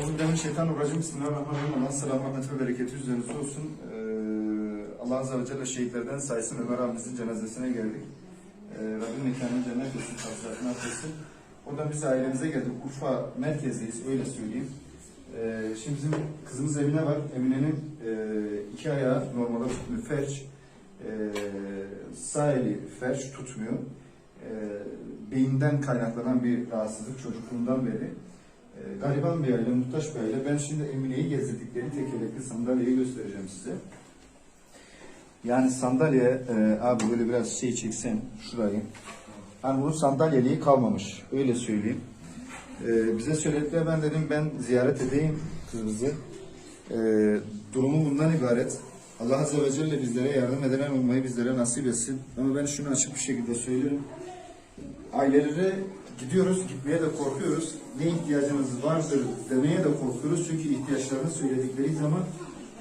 Euzubillahimineşşeytanirracim. Bismillahirrahmanirrahim. Allah'ın selamı, rahmeti ve bereketi üzerinize olsun. Ee, Allah Azze ve Celle şehitlerden sayısın. Ömer abimizin cenazesine geldik. Ee, Rabbim mekanını cennet etsin, tavsiyeletini affetsin. Oradan biz ailemize geldik. Urfa merkezdeyiz, öyle söyleyeyim. Ee, şimdi bizim kızımız Emine var. Emine'nin e, iki ayağı normalde. Felç. E, sağ eli felç tutmuyor. E, beyinden kaynaklanan bir rahatsızlık çocukluğundan beri. E, gariban bir aile, muhtaç bir aile. Ben şimdi Emine'yi gezdirdikleri tekerlekli sandalyeyi göstereceğim size. Yani sandalye, e, abi böyle biraz şey çeksen şurayı. Hani bunun sandalyeliği kalmamış. Öyle söyleyeyim. E, bize söylediler ben dedim ben ziyaret edeyim kızımızı. E, durumu bundan ibaret. Allah Azze ve Celle bizlere yardım eden olmayı bizlere nasip etsin. Ama ben şunu açık bir şekilde söylerim. Ailelere gidiyoruz, gitmeye de korkuyoruz. Ne ihtiyacınız vardır demeye de korkuyoruz. Çünkü ihtiyaçlarını söyledikleri zaman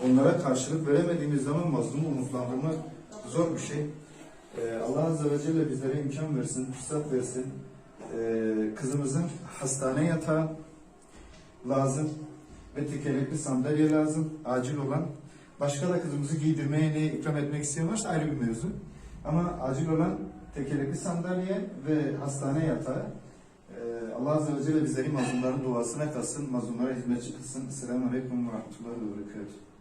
onlara karşılık veremediğimiz zaman mazlumu umutlandırmak zor bir şey. Ee, Allah Azze ve Celle bizlere imkan versin, fırsat versin. Ee, kızımızın hastane yatağı lazım ve tekerlekli sandalye lazım, acil olan. Başka da kızımızı giydirmeye, ne ikram etmek isteyen varsa ayrı bir mevzu. Ama acil olan tekerlekli sandalye ve hastane yatağı. Ee, Allah Azze ve Celle bizleri mazlumların duasına kalsın, mazlumlara hizmetçi kılsın. Selamun Aleyküm ve Rahmetullahi ve Berekatuhu.